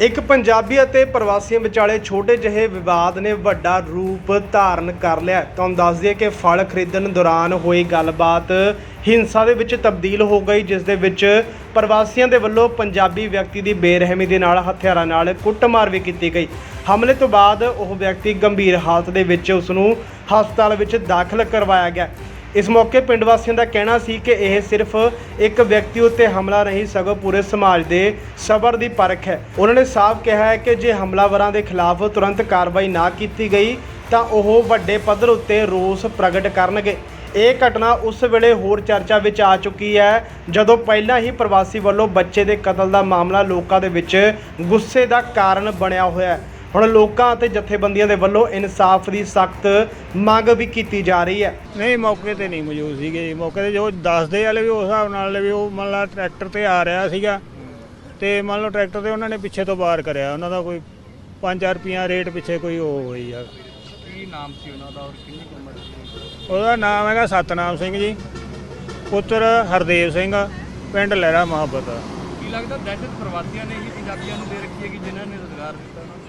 ਇੱਕ ਪੰਜਾਬੀ ਅਤੇ ਪ੍ਰਵਾਸੀਆਂ ਵਿਚਾਲੇ ਛੋਟੇ ਜਿਹੇ ਵਿਵਾਦ ਨੇ ਵੱਡਾ ਰੂਪ ਧਾਰਨ ਕਰ ਲਿਆ ਤੁਹਾਨੂੰ ਦੱਸ ਦਈਏ ਕਿ ਫਲ ਖਰੀਦਣ ਦੌਰਾਨ ਹੋਈ ਗੱਲਬਾਤ ਹਿੰਸਾ ਦੇ ਵਿੱਚ ਤਬਦੀਲ ਹੋ ਗਈ, ਜਿਸ ਦੇ ਵਿੱਚ ਪ੍ਰਵਾਸੀਆਂ ਦੇ ਵੱਲੋਂ ਪੰਜਾਬੀ ਵਿਅਕਤੀ ਦੀ ਬੇਰਹਿਮੀ ਦੇ ਨਾਲ ਹਥਿਆਰਾਂ ਨਾਲ ਕੁੱਟਮਾਰ ਵੀ ਕੀਤੀ ਗਈ। ਹਮਲੇ ਤੋਂ ਬਾਅਦ ਉਹ ਵਿਅਕਤੀ ਗੰਭੀਰ ਹਾਲਤ ਦੇ ਵਿੱਚ ਉਸ ਨੂੰ ਹਸਪਤਾਲ ਵਿੱਚ ਦਾਖਲ ਕਰਵਾਇਆ ਗਿਆ। ਇਸ ਮੌਕੇ ਪਿੰਡ ਵਾਸੀਆਂ ਦਾ ਕਹਿਣਾ ਸੀ ਕਿ ਇਹ ਸਿਰਫ ਇੱਕ ਵਿਅਕਤੀ ਉੱਤੇ ਹਮਲਾ ਨਹੀਂ, ਸਗੋਂ ਪੂਰੇ ਸਮਾਜ ਦੇ ਸਬਰ ਦੀ ਪਰਖ ਹੈ। ਉਹਨਾਂ ਨੇ ਸਾਫ਼ ਕਿਹਾ ਹੈ ਕਿ ਜੇ ਹਮਲਾਵਰਾਂ ਦੇ ਖਿਲਾਫ ਤੁਰੰਤ ਕਾਰਵਾਈ ਨਾ ਕੀਤੀ ਗਈ, ਤਾਂ ਉਹ ਵੱਡੇ ਪੱਧਰ ਉੱਤੇ ਰੋਸ ਪ੍ਰਗਟ ਕਰਨਗੇ। ਇਹ ਘਟਨਾ ਉਸ ਵੇਲੇ ਹੋਰ ਚਰਚਾ ਵਿੱਚ ਆ ਚੁੱਕੀ ਹੈ, ਜਦੋਂ ਪਹਿਲਾਂ ਹੀ ਪ੍ਰਵਾਸੀ ਵੱਲੋਂ ਬੱਚੇ ਦੇ ਕਤਲ ਦਾ ਮਾਮਲਾ ਲੋਕਾਂ ਦੇ ਵਿੱਚ ਗੁੱਸੇ ਦਾ ਕਾਰਨ ਬਣਿਆ ਹੋਇਆ ਹੈ। ਹੁਣ ਲੋਕਾਂ ਅਤੇ ਜਥੇਬੰਦੀਆਂ ਦੇ ਵੱਲੋਂ ਇਨਸਾਫ ਦੀ ਸਖਤ ਮੰਗ ਵੀ ਕੀਤੀ ਜਾ ਰਹੀ ਹੈ। ਨਹੀਂ ਮੌਕੇ ਤੇ ਨਹੀਂ ਮੌਜੂਦ ਸੀਗੇ ਜੀ। ਮੌਕੇ ਤੇ ਜੋ ਦੱਸਦੇ ਵਾਲੇ ਵੀ ਉਸ ਹਿਸਾਬ ਨਾਲ ਵੀ ਉਹ ਮੰਨ ਲਾ ਟਰੈਕਟਰ ਤੇ ਆ ਰਿਹਾ ਸੀਗਾ। ਤੇ ਮੰਨ ਲਓ ਟਰੈਕਟਰ ਤੇ ਉਹਨਾਂ ਨੇ ਪਿੱਛੇ ਤੋਂ ਬਾਹਰ ਕਰਿਆ। ਉਹਨਾਂ ਦਾ ਕੋਈ 5-4 ਰੁਪਈਆ ਰੇਟ ਪਿੱਛੇ ਕੋਈ ਉਹ ਹੋਈ ਆ। ਕੀ ਨਾਮ ਸੀ ਉਹਨਾਂ ਦਾ ਔਰ ਕਿੰਨੀ ਉਮਰ ਸੀ? ਉਹਦਾ ਨਾਮ ਹੈਗਾ ਸਤਨਾਮ ਸਿੰਘ ਜੀ। ਪੁੱਤਰ ਹਰਦੇਵ ਸਿੰਘ ਪਿੰਡ ਲਹਿਰਾ ਮੁਹੱਬਤ ਕੀ ਲੱਗਦਾ ਦਹਿਸ਼ਤ ਪ੍ਰਵਾਸੀਆਂ ਨੇ ਹੀ ਪੰਜਾਬੀਆਂ ਨੂੰ ਦੇ ਰੱਖੀ ਹੈ ਕਿ ਜਿਨ੍ਹਾਂ ਨੇ ਰੋਜ਼ਗਾਰ ਦਿੱਤਾ ਉਹਨਾਂ ਨੂੰ?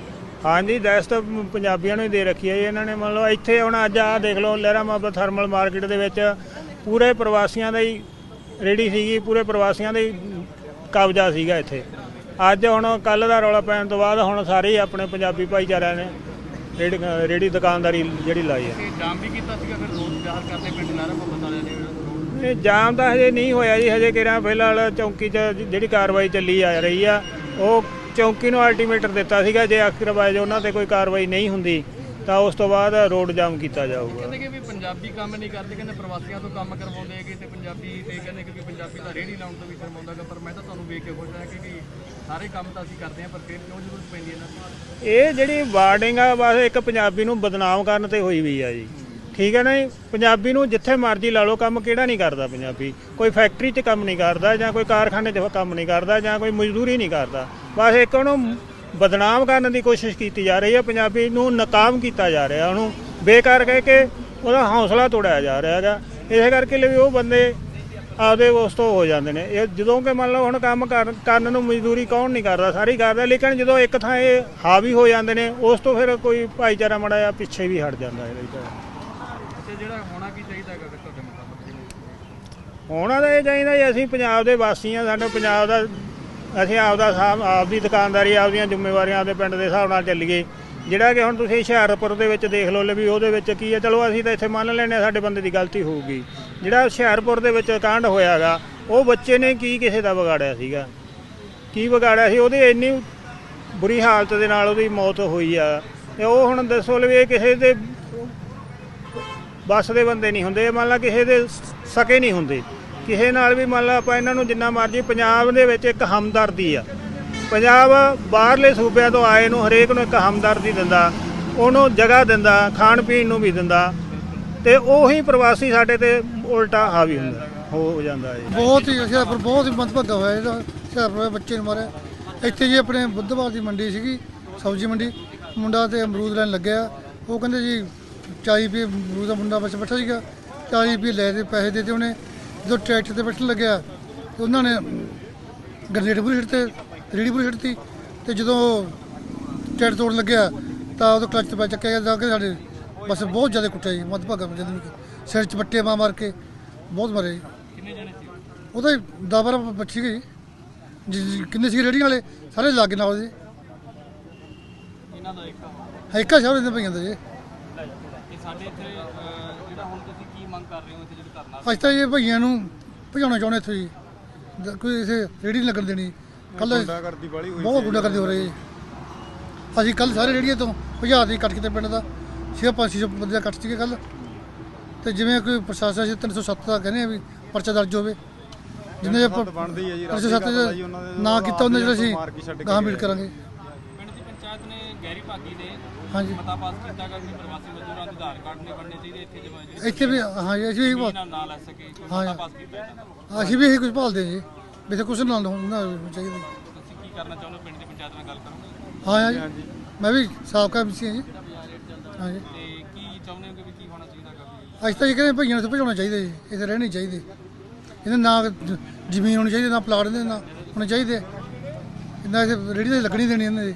ਹਾਂਜੀ ਦਹਿਸ਼ਤ ਪੰਜਾਬੀਆਂ ਨੂੰ ਹੀ ਦੇ ਰੱਖੀ ਹੈ ਜੀ ਇਹਨਾਂ ਨੇ। ਮੰਨ ਲਓ ਇੱਥੇ ਹੁਣ ਅੱਜ ਆ ਦੇਖ ਲਓ ਲਹਿਰਾ ਮੁਹੱਬਤ ਥਰਮਲ ਮਾਰਕੀਟ ਦੇ ਵਿੱਚ ਪੂਰੇ ਪ੍ਰਵਾਸੀਆਂ ਦਾ ਹੀ ਰੇੜੀ ਸੀਗੀ ਪੂਰੇ ਪ੍ਰਵਾਸੀਆਂ ਦਾ ਹੀ ਕਬਜ਼ਾ ਸੀਗਾ ਇੱਥੇ। ਅੱਜ ਹੁਣ ਕੱਲ ਦਾ ਰੌਲਾ ਪੈਣ ਤੋਂ ਬਾਅਦ ਹੁਣ ਸਾਰੇ ਹੀ ਆਪਣੇ ਪੰਜਾਬੀ ਭਾਈਚਾਰਿਆਂ ਨੇ ਰੇੜੀ ਰੇੜੀ ਦੁਕਾਨਦਾਰੀ ਜਿਹੜੀ ਲਾਈ ਹੈ। ਜਾਮ ਵੀ ਕੀਤਾ ਸੀਗਾ ਫਿਰ ਰੋਜ਼ ਵਿਹਾਰ ਕਰਦੇ ਪਿੰਡ ਨਾਰਾ ਮੁਹੱਬਤ ਵਾਲਿਆਂ ਨੇ ਇਹ ਜਾਮ ਤਾਂ ਹਜੇ ਨਹੀਂ ਹੋਇਆ ਜੀ ਹਜੇ ਕਿਹੜਾ ਫਿਲਹਾਲ ਚੌਂਕੀ 'ਚ ਜਿਹੜੀ ਕਾਰਵਾਈ ਚੱਲੀ ਆ ਰਹੀ ਆ ਉਹ ਚੌਂਕੀ ਨੂੰ ਅਲਟੀਮੇਟਰ ਦਿੱਤਾ ਸੀਗਾ ਜੇ ਆਖਿਰ ਬਾਅਦ ਉਹਨਾਂ ਤੇ ਕੋਈ ਕਾਰਵਾਈ ਨਹੀਂ ਹੁੰਦੀ ਤਾਂ ਉਸ ਤੋਂ ਬਾਅਦ ਰੋਡ ਜਾਮ ਕੀਤਾ ਜਾਊਗਾ। ਕਹਿੰਦੇ ਕਿ ਵੀ ਪੰਜਾਬੀ ਕੰਮ ਨਹੀਂ ਕਰਦੇ ਕਹਿੰਦੇ ਪ੍ਰਵਾਸੀਆਂ ਤੋਂ ਕੰਮ ਕਰਵਾਉਂਦੇ ਹੈਗੇ ਤੇ ਪੰਜਾਬੀ ਤੇ ਕਹਿੰਦੇ ਕਿ ਵੀ ਪੰਜਾਬੀ ਤਾਂ ਰੇੜੀ ਲਾਉਣ ਤੋਂ ਵੀ ਸ਼ਰਮਾਉਂਦਾਗਾ ਪਰ ਮੈਂ ਤਾਂ ਤੁਹਾਨੂੰ ਵੇਖ ਕੇ ਖੁਸ਼ ਹਾਂ ਕਿ ਵੀ ਸਾਰੇ ਕੰਮ ਤਾਂ ਅਸੀਂ ਕਰਦੇ ਹਾਂ ਪਰ ਫਿਰ ਕਿਉਂ ਜ਼ਰੂਰਤ ਪੈਂਦੀ ਹੈ ਇਹਨਾਂ ਦੀ? ਇਹ ਜਿਹੜੀ ਵਾਰਡਿੰਗ ਆ ਬਸ ਇੱਕ ਪੰਜਾਬੀ ਨੂੰ ਬਦਨਾਮ ਕਰਨ ਤੇ ਹੋਈ ਵੀ ਆ ਜੀ। ਠੀਕ ਹੈ ਨਾ ਜੀ? ਪੰਜਾਬੀ ਨੂੰ ਜਿੱਥੇ ਮਰਜ਼ੀ ਲਾ ਲਓ ਕੰਮ ਕਿਹੜਾ ਨਹੀਂ ਕਰਦਾ ਪੰਜਾਬੀ। ਕੋਈ ਫੈਕਟਰੀ 'ਚ ਕੰਮ ਨਹੀਂ ਕਰਦਾ ਜਾਂ ਕੋਈ ਕਾਰਖਾਨੇ 'ਚ ਕੰਮ ਨਹੀਂ ਕਰਦਾ ਜਾਂ ਕੋਈ ਮਜ਼ਦੂਰੀ ਨਹੀਂ ਕਰਦਾ। ਬਸ ਇੱਕ ਉਹਨੂੰ ਬਦਨਾਮ ਕਰਨ ਦੀ ਕੋਸ਼ਿਸ਼ ਕੀਤੀ ਜਾ ਰਹੀ ਹੈ ਪੰਜਾਬੀ ਨੂੰ ਨਾਕਾਮ ਕੀਤਾ ਜਾ ਰਿਹਾ ਉਹਨੂੰ ਬੇਕਾਰ ਕਹਿ ਕੇ ਉਹਦਾ ਹੌਸਲਾ ਤੋੜਿਆ ਜਾ ਰਿਹਾ ਹੈਗਾ। ਇਸੇ ਕਰਕੇ ਲਈ ਉਹ ਬੰਦੇ ਆਪਦੇ ਉਸ ਤੋਂ ਹੋ ਜਾਂਦੇ ਨੇ। ਇਹ ਜਦੋਂ ਕਿ ਮੰਨ ਲਓ ਹੁਣ ਕੰਮ ਕਰਨ ਨੂੰ ਮਜ਼ਦੂਰੀ ਕੌਣ ਨਹੀਂ ਕਰਦਾ ਸਾਰੀ ਕਰਦਾ ਲੇਕਿਨ ਜਦੋਂ ਇੱਕ ਥਾਂ ਇਹ ਹਾਵੀ ਹੋ ਜਾਂਦੇ ਨੇ ਉਸ ਤੋਂ ਫਿਰ ਕੋਈ ਭਾਈਚਾਰਾ ਮੜਾ ਜਾਂ ਪਿੱਛੇ ਵੀ ਹਟ ਜਾਂਦਾ ਹੈ ਇਹਦੇ ਅੱਛਾ ਜਿਹੜਾ ਹੋਣਾ ਕੀ ਚਾਹੀਦਾ ਹੈਗਾ ਤੁਹਾਡੇ ਮੁਤਾਬਕ? ਹੋਣਾ ਤਾਂ ਇਹ ਚਾਹੀਦਾ ਜੀ ਅਸੀਂ ਪੰਜਾਬ ਦੇ ਵਾਸੀ ਆ ਸਾਡੇ ਪੰਜਾਬ ਦਾ ਅਸੀਂ ਆਪਦਾ ਸਾਮ ਆਪਦੀ ਦੁਕਾਨਦਾਰੀ, ਆਪਦੀਆਂ ਜ਼ਿੰਮੇਵਾਰੀਆਂ ਆਪਦੇ ਪਿੰਡ ਦੇ ਹਿਸਾਬ ਨਾਲ ਚੱਲੀਏ। ਜਿਹੜਾ ਕਿ ਹੁਣ ਤੁਸੀਂ ਹੁਸ਼ਿਆਰਪੁਰ ਦੇ ਵਿੱਚ ਦੇਖ ਲਓ ਲੈ ਵੀ ਉਹਦੇ ਵਿੱਚ ਕੀ ਹੈ, ਚਲੋ ਅਸੀਂ ਤਾਂ ਇੱਥੇ ਮੰਨ ਲੈਂਦੇ ਹਾਂ ਸਾਡੇ ਬੰਦੇ ਦੀ ਗਲਤੀ ਹੋਊਗੀ। ਜਿਹੜਾ ਹੁਸ਼ਿਆਰਪੁਰ ਦੇ ਵਿੱਚ ਕਾਂਡ ਹੋਇਆਗਾ ਉਹ ਬੱਚੇ ਨੇ ਕੀ ਕਿਸੇ ਦਾ ਵਿਗਾੜਿਆ ਸੀਗਾ? ਕੀ ਵਿਗਾੜਿਆ ਸੀ? ਉਹਦੀ ਇੰਨੀ ਬੁਰੀ ਹਾਲਤ ਦੇ ਨਾਲ ਉਹਦੀ ਮੌਤ ਹੋਈ ਆ। ਤੇ ਉਹ ਹੁਣ ਦੱਸੋ ਲੈ ਵੀ ਇਹ ਕਿਸੇ ਦੇ ਬੱਸ ਦੇ ਬੰਦੇ ਨਹੀਂ ਹੁੰਦੇ, ਮੰਨ ਲਾ ਕਿਸੇ ਦੇ ਸਕੇ ਨਹੀਂ ਹੁੰਦੇ। ਕਿਸੇ ਨਾਲ ਵੀ ਮੰਨ ਲਾ ਆਪਾਂ ਇਹਨਾਂ ਨੂੰ ਜਿੰਨਾ ਮਰਜ਼ੀ, ਪੰਜਾਬ ਦੇ ਵਿੱਚ ਇੱਕ ਹਮਦਰਦੀ ਆ। ਪੰਜਾਬ ਬਾਹਰਲੇ ਸੂਬਿਆਂ ਤੋਂ ਆਏ ਨੂੰ ਹਰੇਕ ਨੂੰ ਇੱਕ ਹਮਦਰਦੀ ਦਿੰਦਾ, ਉਹਨੂੰ ਜਗ੍ਹਾ ਦਿੰਦਾ, ਖਾਣ ਪੀਣ ਨੂੰ ਵੀ ਦਿੰਦਾ। ਤੇ ਉਹੀ ਪ੍ਰਵਾਸੀ ਸਾਡੇ ਤੇ ਉਲਟਾ ਹਾਵੀ ਹੁੰਦਾ, ਹੋ ਜਾਂਦਾ ਹੈ ਬਹੁਤ ਹੀ ਹੁਸ਼ਿਆਰਪੁਰ, ਬਹੁਤ ਹੀ ਮੰਦਭਾਗਾ ਹੋਇਆ ਇਹਦਾ, ਹੁਸ਼ਿਆਰਪੁਰ ਦੇ ਬੱਚੇ ਨੂੰ ਮਾਰਿਆ। ਇੱਥੇ ਜੀ ਆਪਣੇ ਬੁੱਧਵਾਰ ਦੀ ਮੰਡੀ ਸੀਗੀ, ਸਬਜ਼ੀ ਮੰਡੀ। ਮੁੰਡਾ ਤੇ ਅਮਰੂਦ ਲੈਣ ਲੱਗਿਆ। ਉਹ ਕਹਿੰਦੇ ਜੀ 40 ਰੁਪਏ ਅਮਰੂਦ ਦਾ ਮੁੰਡਾ ਵਿੱਚ ਬੈਠਾ ਸੀਗਾ 40 ਰੁਪਏ ਲੈ ਦੇ ਪੈਸੇ ਦੇ ਤੇ ਉਹਨੇ ਜਦੋਂ ਟਰੈਕਟਰ ਤੇ ਬੈਠਣ ਲੱਗਿਆ ਤੇ ਉਹਨਾਂ ਨੇ ਗਰਨੇਡ ਪੂਰੀ ਛੱਡ ਤੇ ਰੇੜੀ ਪੂਰੀ ਛੱਡਤੀ ਤੇ ਜਦੋਂ ਟਰੈਕਟਰ ਤੋੜਨ ਲੱਗਿਆ ਤਾਂ ਉਹਦਾ ਕਲਚ ਤੇ ਪੈ ਚੱਕਿਆ ਗਿਆ ਤਾਂ ਕਿ ਸਾਡੇ ਬਸ ਬਹੁਤ ਜ਼ਿਆਦਾ ਕੁੱਟਿਆ ਜੀ ਮੰਦਭਾਗਾ ਬੰਦੇ ਨੂੰ ਸਿਰ ਚ ਬੱਟੇ ਮਾਰ ਮਾਰ ਕੇ ਬਹੁਤ ਮਾਰੇ ਜੀ। ਕਿੰਨੇ ਜਣੇ ਸੀ? ਉਹਦਾ ਦਾਬਰ ਬੱਚੀ ਗਈ ਜੀ। ਕਿੰਨੇ ਸੀ ਰੇੜੀਆਂ ਵਾਲੇ? ਸਾਰੇ ਲੱਗ ਨਾਲ ਜੀ ਇਹਨਾਂ ਦਾ ਇੱਕ ਹੈਕਾ ਸ਼ਹਿਰ ਦੇ ਪਈਆਂ ਦਾ ਜੀ। ਇਹ ਸਾਡੇ ਇੱਥੇ ਜਿਹੜਾ ਹੁਣ ਤੁਸੀਂ ਕੀ ਮੰਗ ਕਰ ਰਹੇ ਹੋ ਇੱਥੇ ਜਿਹੜਾ ਧਰਨਾ ਅੱਜ ਤਾਂ ਇਹ ਭਈਆਂ ਨੂੰ ਭਜਾਉਣਾ ਚਾਹੁੰਦੇ ਇੱਥੋਂ ਜੀ। ਦ- ਕੋਈ ਇਸੇ ਰੇੜੀ ਨਹੀਂ ਲੱਗਣ ਦੇਣੀ। ਕੱਲ ਬਹੁਤ ਗੁੰਡਾਗਰਦੀ ਹੋ ਰਹੀ ਹੈ ਅਸੀਂ ਕੱਲ ਸਾਰੇ ਰੇੜੀਆਂ ਤੋਂ ਭਜਾ ਦੀ ਕੱਟ ਕਿਤੇ ਪਿੰਡ ਦਾ। ਛੇ ਪੰਜ ਛੇ ਬੰਦੇ ਦਾ ਕੱਟ ਸੀਗੇ ਕੱਲ ਤੇ ਜਿਵੇਂ ਕੋਈ ਪ੍ਰਸ਼ਾਸਨ ਸੀ 307 ਦਾ ਕਹਿੰਦੇ ਆ ਵੀ ਪਰਚਾ ਦਰਜ ਹੋਵੇ। ਜਿੰਨੇ ਜੇ ਬਣਦੀ ਹੈ ਜੀ, 307 ਰਾਤੀ ਜੀ ਉਹਨਾਂ ਦੇ ਨਾ ਕੀਤਾ ਉਹਨੇ ਜਿਹੜਾ ਅਸੀਂ ਗਾਂ ਮੀਟ ਕਰਾਂਗੇ। ਪਿੰਡ ਦੀ ਪੰਚਾਇਤ ਨੇ ਗਹਿਰੀ ਭਾਗੀ ਦੇ ਹਾਂਜੀ। ਮਤਾ ਪਾਸ ਕੀਤਾ ਗਾ ਕਿ ਪ੍ਰਵਾਸੀ ਮਜ਼ਦੂਰਾਂ ਦੇ ਆਧਾਰ ਕਾਰਡ ਨਹੀਂ ਬਣਨੇ ਚਾਹੀਦੇ ਇੱਥੇ ਇੱਥੇ ਵੀ ਹਾਂ ਜੀ, ਅਸੀਂ ਵੀ ਇਹੀ ਭਾਲ- ਲੈ ਸਕੇ ਕੋਈ। ਪਾਸ ਕੀਤਾ ਇਹਨਾਂ ਅਸੀਂ ਵੀ ਇਹੀ ਕੁਝ ਭਾਲਦੇ ਜੀ। ਵੀ ਇੱਥੇ ਕੁਛ ਨਾ ਹੋਣਾ ਚਾਹੀਦਾ ਤੁਸੀਂ ਕੀ ਕਰਨਾ ਚਾਹੁੰਦੇ ਹੋ? ਪਿੰਡ ਦੀ ਪੰਚਾਇਤ ਨਾਲ ਗੱਲ ਕਰੋਗੇ? ਹਾਂ ਜੀ। ਮੈਂ ਵੀ ਸਾਬਕਾ ਐਮਸੀ ਹਾਂ ਜੀ। ਹਾਂ ਜੀ। ਤੇ ਕੀ ਚਾਹੁੰਦੇ ਹੋ ਕਿ ਵੀ ਕੀ ਹੋਣਾ ਚਾਹੀਦਾ ਗਾ ਵੀ ਅੱਜ ਤਾਂ ਇਹ ਕਹਿੰਦੇ ਭਈਆਂ ਨੂੰ ਭਜਾਉਣਾ ਚਾਹੀਦਾ ਜੀ। ਇੱਥੇ ਰਹਿਣੇ ਨਹੀਂ ਚਾਹੀਦੇ। ਨਾ ਜ- ਜ਼ਮੀਨ ਹੋਣੀ ਚਾਹੀਦੀ ਨਾ ਪਲਾਟ ਦੇ ਨਾ ਹੋਣੇ ਚਾਹੀਦੇ। ਨਾ ਇਹ ਰੇੜੀ ਤੇ ਲੱਗਣੀ ਦੇਣੀ ਇਹਨਾਂ ਦੀ